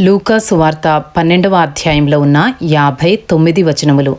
లూకాసు వార్త పన్నెండవ అధ్యాయంలో ఉన్న యాభై తొమ్మిది వచనములు.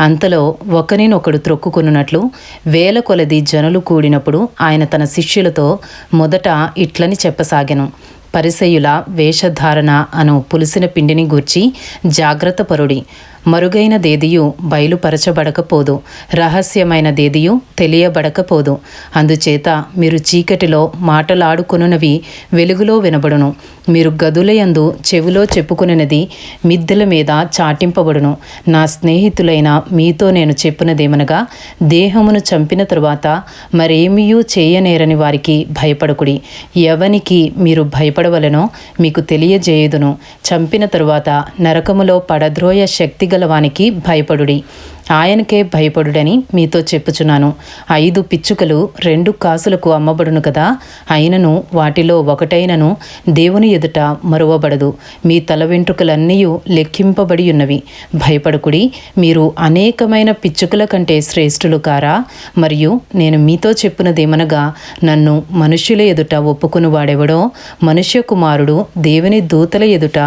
అంతలో ఒకరినొకడు త్రొక్కుకొనున్నట్లు వేల కొలది జనులు కూడినప్పుడు ఆయన తన శిష్యులతో మొదట ఇట్లని చెప్పసాగెను. పరిసయుల వేషధారణ అను పులిసిన పిండిని గూర్చి జాగ్రత్త పరుడి మరుగైన దేదియు బయలుపరచబడకపోదు రహస్యమైన దేదియు తెలియబడకపోదు. అందుచేత మీరు చీకటిలో మాటలాడుకొనునవి వెలుగులో వినబడును. మీరు గదులయందు చెవిలో చెప్పుకునేది మిద్దెల మీద చాటింపబడును. నా స్నేహితులైన మీతో నేను చెప్పినదేమనగా దేహమును చంపిన తరువాత మరేమీయూ చేయనేరని వారికి భయపడకుడి. ఎవనికి మీరు భయపడవలనో మీకు తెలియజేయుదును. చంపిన తరువాత నరకములో పడద్రోయ శక్తి గలవానికి భయపడుడి. ఆయనకే భయపడుడని మీతో చెప్పుచున్నాను. ఐదు పిచ్చుకలు రెండు కాసులకు అమ్మబడును కదా. అయినను వాటిలో ఒకటైనను దేవుని ఎదుట మరువబడదు. మీ తల వెంట్రుకలన్నీ లెక్కింపబడి ఉన్నవి భయపడకుడి మీరు అనేకమైన పిచ్చుకల కంటే శ్రేష్ఠులు కారా? మరియు నేను మీతో చెప్పినదేమనగా నన్ను మనుష్యుల ఎదుట ఒప్పుకుని వాడెవడో మనుష్య కుమారుడు దేవుని దూతల ఎదుట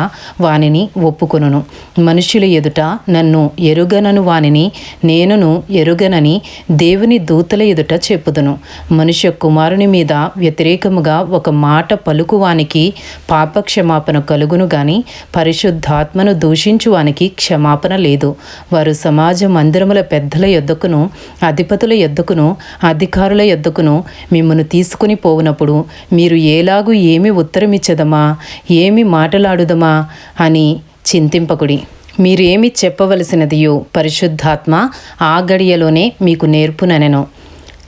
వానిని ఒప్పుకొనును. మనుష్యుల ఎదుట నన్ను ఎరుగనను వానిని నేనును ఎరుగనని దేవుని దూతల ఎదుట చెప్పుదును. మనుష్య కుమారుని మీద వ్యతిరేకముగా ఒక మాట పలుకువానికి పాపక్షమాపణ కలుగును గాని పరిశుద్ధాత్మను దూషించువానికి క్షమాపణ లేదు. వారు సమాజ మందిరముల పెద్దల యొద్దకును అధిపతుల యొద్దకును అధికారుల యొద్దకును మిమ్మను తీసుకుని పోవునప్పుడు మీరు ఏలాగు ఏమి ఉత్తరమిచ్చదమా? ఏమి మాటలాడుదమా? అని చింతింపకుడి. మీరేమి చెప్పవలసినదియో పరిశుద్ధాత్మ ఆ గడియలోనే మీకు నేర్పుననెను.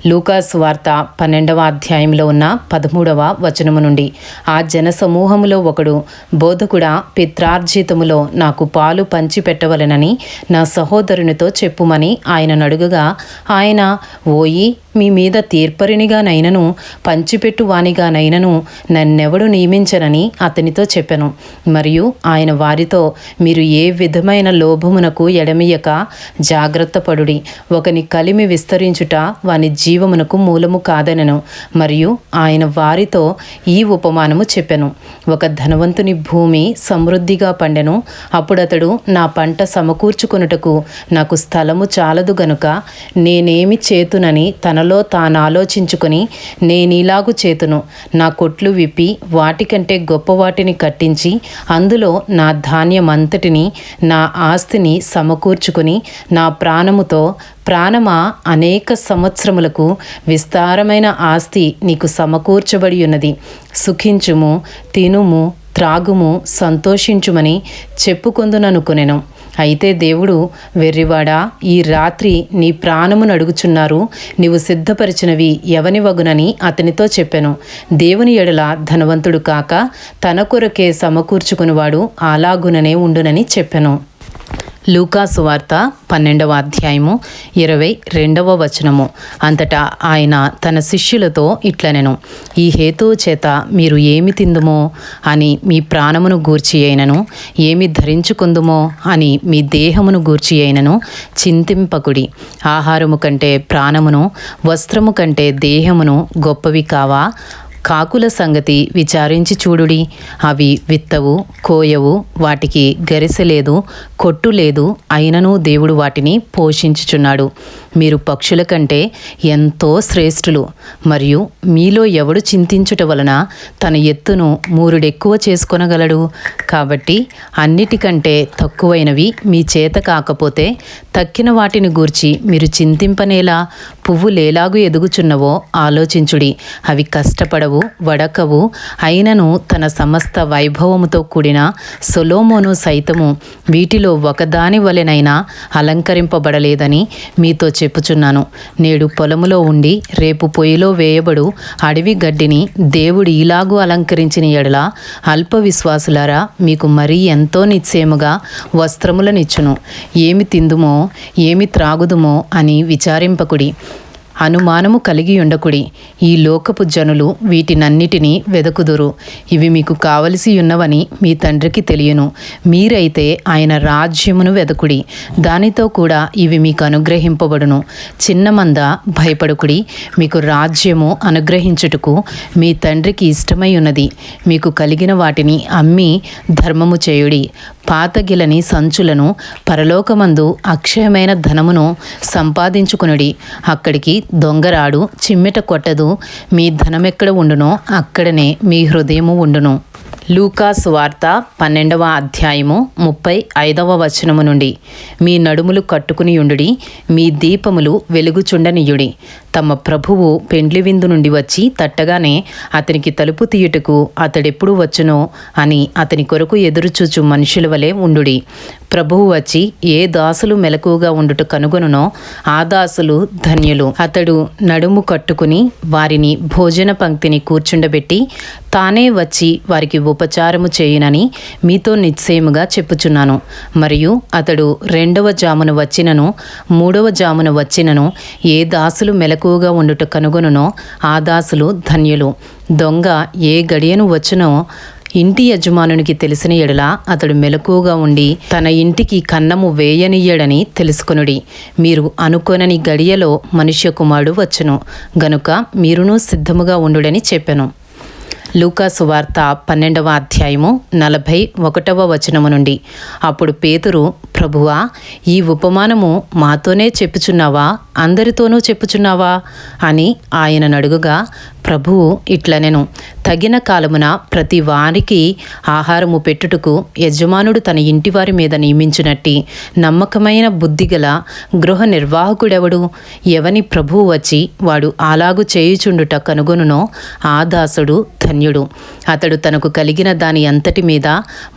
లూకాస్ వార్త పన్నెండవ అధ్యాయంలో ఉన్న పదమూడవ వచనము నుండి ఆ జనసమూహములో ఒకడు బోధకుడా పిత్రార్జితములో నాకు పాలు పంచిపెట్టవలెనని నా సహోదరునితో చెప్పుమని ఆయనను అడుగుగా ఆయన ఓయి మీ మీద తీర్పరినిగానైనను పంచిపెట్టు వానిగానైనను నన్నెవడు నియమించనని అతనితో చెప్పెను. మరియు ఆయన వారితో మీరు ఏ విధమైన లోభమునకు ఎడమియక జాగ్రత్త పడుడి. ఒకని కలిమి విస్తరించుట వాని జీవమునకు మూలము కాదనెను. మరియు ఆయన వారితో ఈ ఉపమానము చెప్పెను. ఒక ధనవంతుని భూమి సమృద్ధిగా పండెను. అప్పుడతడు నా పంట సమకూర్చుకొనుటకు నాకు స్థలము చాలదు గనుక నేనేమి చేతునని తనలో తాను ఆలోచించుకొని ఇలాగు చేతును. నా కొట్లు విప్పి వాటికంటే గొప్ప వాటిని కట్టించి అందులో నా ధాన్యమంతటిని నా ఆస్తిని సమకూర్చుకొని నా ప్రాణముతో ప్రాణమా అనేక సంవత్సరములకు విస్తారమైన ఆస్తి నీకు సమకూర్చబడి ఉన్నది సుఖించుము తినుము త్రాగుము సంతోషించుమని చెప్పుకొందుననుకునెను. అయితే దేవుడు వెర్రివాడా ఈ రాత్రి నీ ప్రాణమును అడుగుచున్నారు. నీవు సిద్ధపరిచినవి ఎవని వగునని అతనితో చెప్పెను. దేవుని ఎడల ధనవంతుడు కాక తన కొరకే సమకూర్చుకునివాడు అలాగుననే ఉండునని చెప్పెను. లూకాసు వార్త పన్నెండవ అధ్యాయము ఇరవై రెండవ వచనము. అంతటా ఆయన తన శిష్యులతో ఇట్లనెను ఈ హేతువు చేత మీరు ఏమి తిందుమో అని మీ ప్రాణమును గూర్చి అయినను ఏమి ధరించుకుందుమో అని మీ దేహమును గూర్చి అయినను చింతింపకుడి. ఆహారము కంటే ప్రాణమును వస్త్రము కంటే దేహమును గొప్పవి కావా? కాకుల సంగతి విచారించి చూడుడి. అవి విత్తవు కోయవు వాటికి గరిసె లేదు కొట్టు లేదు అయినను దేవుడు వాటిని పోషించుచున్నాడు. మీరు పక్షుల కంటే ఎంతో శ్రేష్ఠులు మరియు మీలో ఎవడు చింతించుట వలన తన ఎత్తును మూరుడెక్కువ చేసుకొనగలడు? కాబట్టి అన్నిటికంటే తక్కువైనవి మీ చేత కాకపోతే తక్కిన వాటిని గూర్చి మీరు చింతింపనేలా పువ్వులేలాగు ఎదుగుచున్నవో ఆలోచించుడి. అవి కష్టపడవు వడకవు అయినను తన సమస్త వైభవముతో కూడిన సొలోమోను సైతము వీటిలో ఒకదాని వలెనైనా అలంకరింపబడలేదని మీతో చెప్పుచున్నాను. నేడు పొలములో ఉండి రేపు పొయ్యిలో వేయబడు అడవి గడ్డిని దేవుడు ఇలాగూ అలంకరించిన ఎడల అల్ప విశ్వాసులారా మీకు మరీ ఎంతో నిశ్చయముగా వస్త్రములనిచ్చును. ఏమి తిందుమో ఏమి త్రాగుదుమో అని విచారింపకుడి. అనుమానము కలిగి ఉండకుడి. ఈ లోకపు జనులు వీటినన్నిటినీ వెదకుదురు. ఇవి మీకు కావలసి ఉన్నవని మీ తండ్రికి తెలియను. మీరైతే ఆయన రాజ్యమును వెదకుడి. దానితో కూడా ఇవి మీకు అనుగ్రహింపబడును. చిన్న మంద భయపడకుడి. మీకు రాజ్యము అనుగ్రహించుటకు మీ తండ్రికి ఇష్టమై ఉన్నది. మీకు కలిగిన వాటిని అమ్మి ధర్మము చేయుడి. పాతగిలని సంచులను పరలోకమందు అక్షయమైన ధనమును సంపాదించుకునుడి. అక్కడికి దొంగరాడు చిమ్మెట కొట్టదు. మీ ధనమెక్కడ ఉండునో అక్కడనే మీ హృదయము ఉండును. లూకాస్ వార్త పన్నెండవ అధ్యాయము ముప్పై ఐదవ వచనము నుండి. మీ నడుములు కట్టుకుని ఉండుడి మీ దీపములు వెలుగుచుండనియుడి. తమ ప్రభువు పెండ్లి విందు నుండి వచ్చి తట్టగానే అతనికి తలుపు తీయుటకు అతడెప్పుడు వచ్చునో అని అతని కొరకు ఎదురుచూచు మనుషుల వలె ఉండుడి. ప్రభువు వచ్చి ఏ దాసులు మెలకుగా ఉండుట కనుగొనునో ఆ దాసులు ధన్యులు. అతడు నడుము కట్టుకుని వారిని భోజన పంక్తిని కూర్చుండబెట్టి తానే వచ్చి వారికి ఉపచారము చేయునని మీతో నిశ్చయముగా చెప్పుచున్నాను. మరియు అతడు రెండవ జామున వచ్చినను మూడవ జామున వచ్చినను ఏ దాసులు మెలకువగా ఉండుట కనుగొనునో ఆ దాసులు ధన్యులు. దొంగ ఏ గడియను వచ్చునో ఇంటి యజమానునికి తెలిసిన ఎడల అతడు మెలకువగా ఉండి తన ఇంటికి కన్నము వేయనియ్యడని తెలుసుకొనుడి. మీరు అనుకోనని గడియలో మనుష్య కుమారుడు వచ్చును. గనుక మీరును సిద్ధముగా ఉండుడని చెప్పెను. లూకాసు వార్త పన్నెండవ అధ్యాయము నలభై ఒకటవ వచనము నుండి. అప్పుడు పేతురు ప్రభువా ఈ ఉపమానము మాతోనే చెప్పుచున్నావా? అందరితోనూ చెప్పుచున్నావా? అని ఆయన నడుగుగా ప్రభువు ఇట్లనెను తగిన కాలమున ప్రతి వారికి ఆహారము పెట్టుటకు యజమానుడు తన ఇంటివారి మీద నియమించినట్టి నమ్మకమైన బుద్ధిగల గృహ నిర్వాహకుడెవడు? ఎవని ప్రభువు వచ్చి వాడు అలాగు చేయుచుండుట కనుగొనునో ఆ దాసుడు ధన్య ధన్యుడు. అతడు తనకు కలిగిన దాని అంతటి మీద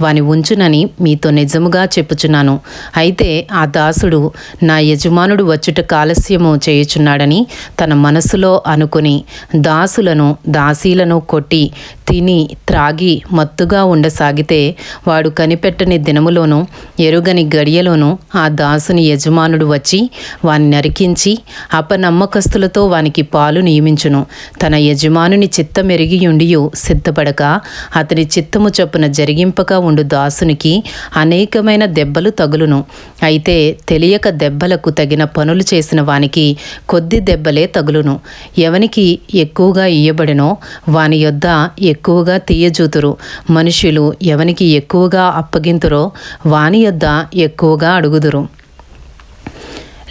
వాని ఉంచునని మీతో నిజముగా చెప్పుచున్నాను. అయితే ఆ దాసుడు నా యజమానుడు వచ్చుట కాలస్యము చేయుచున్నాడని తన మనసులో అనుకుని దాసులను దాసీలను కొట్టి తిని త్రాగి మత్తుగా ఉండసాగితే వాడు కనిపెట్టని దినములోనూ ఎరుగని గడియలోనూ ఆ దాసుని యజమానుడు వచ్చి వాని నరికించి అపనమ్మకస్తులతో వానికి పాలు నియమించును. తన యజమానుని చిత్తమెరిగియుండియు సిద్ధపడక అతని చిత్తము చొప్పున జరిగింపక ఉండు దాసునికి అనేకమైన దెబ్బలు తగులును. అయితే తెలియక దెబ్బలకు తగిన పనులు చేసిన వానికి కొద్ది దెబ్బలే తగులును. ఎవనికి ఎక్కువగా ఇయ్యబడినో వాని యొద్ద ఎక్కువగా తీయజూతురు. మనుషులు ఎవనికి ఎక్కువగా అప్పగింతురో వాని యొద్ద ఎక్కువగా అడుగుదురు.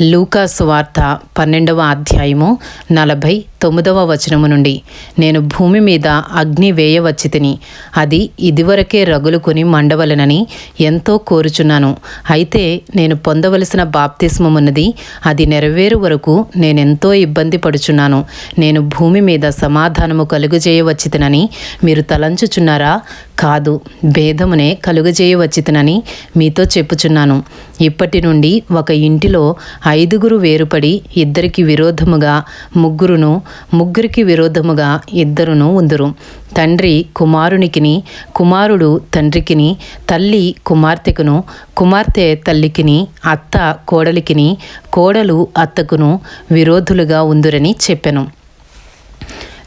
లూకాసు వార్త పన్నెండవ అధ్యాయము నలభై తొమ్మిదవ వచనము నుండి. నేను భూమి మీద అగ్ని వేయవచ్చి తిని అది ఇదివరకే రగులుకొని మండవలనని ఎంతో కోరుచున్నాను. అయితే నేను పొందవలసిన బాప్తిస్మమున్నది అది నెరవేరు వరకు నేనెంతో ఇబ్బంది పడుచున్నాను. నేను భూమి మీద సమాధానము కలుగజేయవచ్చితనని మీరు తలంచుచున్నారా? కాదు భేదమునే కలుగజేయవచ్చితనని మీతో చెప్పుచున్నాను. ఇప్పటి నుండి ఒక ఇంటిలో ఐదుగురు వేరుపడి ఇద్దరికి విరోధముగా ముగ్గురును ముగ్గురికి విరోధముగా ఇద్దరును ఉందురు. తండ్రి కుమారునికిని కుమారుడు తండ్రికిని తల్లి కుమార్తెకును కుమార్తె తల్లికిని అత్త కోడలికిని కోడలు అత్తకును విరోధులుగా ఉందురని చెప్పెను.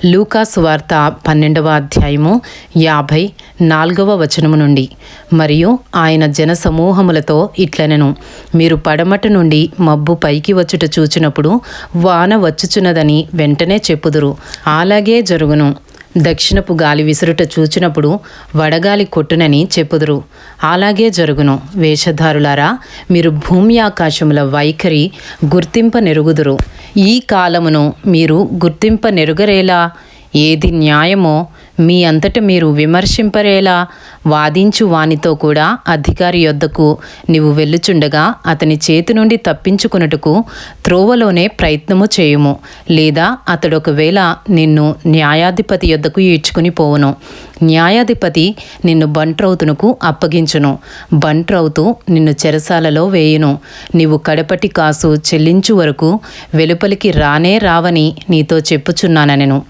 లూకాసు వార్త పన్నెండవ అధ్యాయము యాభై నాలుగవ వచనము నుండి. మరియు ఆయన జన సమూహములతో ఇట్లనెను మీరు పడమట నుండి మబ్బు పైకి వచ్చుట చూచినప్పుడు వాన వచ్చుచున్నదని వెంటనే చెప్పుదురు. అలాగే జరుగును. దక్షిణపు గాలి విసురుట చూచినప్పుడు వడగాలి కొట్టునని చెప్పుదురు. అలాగే జరుగును. వేషధారులారా మీరు భూమి ఆకాశముల వైఖరి గుర్తింప నెరుగుదురు. ఈ కాలమును మీరు గుర్తింప నెరుగరేలా? ఏది న్యాయమో మీ అంతట మీరు విమర్శింపరేలా వాదించు వానితో కూడా అధికారి యొద్దకు నీవు వెళ్ళుచుండగా అతని చేతి నుండి తప్పించుకున్నట్టుకు త్రోవలోనే ప్రయత్నము చేయుము లేదా అతడు ఒకవేళ నిన్ను న్యాయాధిపతి యొద్దకు ఈడ్చుకుని పోవును. న్యాయాధిపతి నిన్ను బంట్రౌతునకు అప్పగించును. బంట్రౌతు నిన్ను చెరసాలలో వేయును. నీవు కడపటి కాసు చెల్లించు వరకు వెలుపలికి రానే రావని నీతో చెప్పుచున్నానెను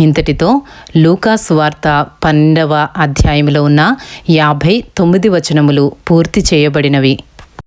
ఇంతటితో లూకాస్ వార్త పన్నెండవ అధ్యాయంలో ఉన్న యాభై తొమ్మిది వచనములు పూర్తి చేయబడినవి.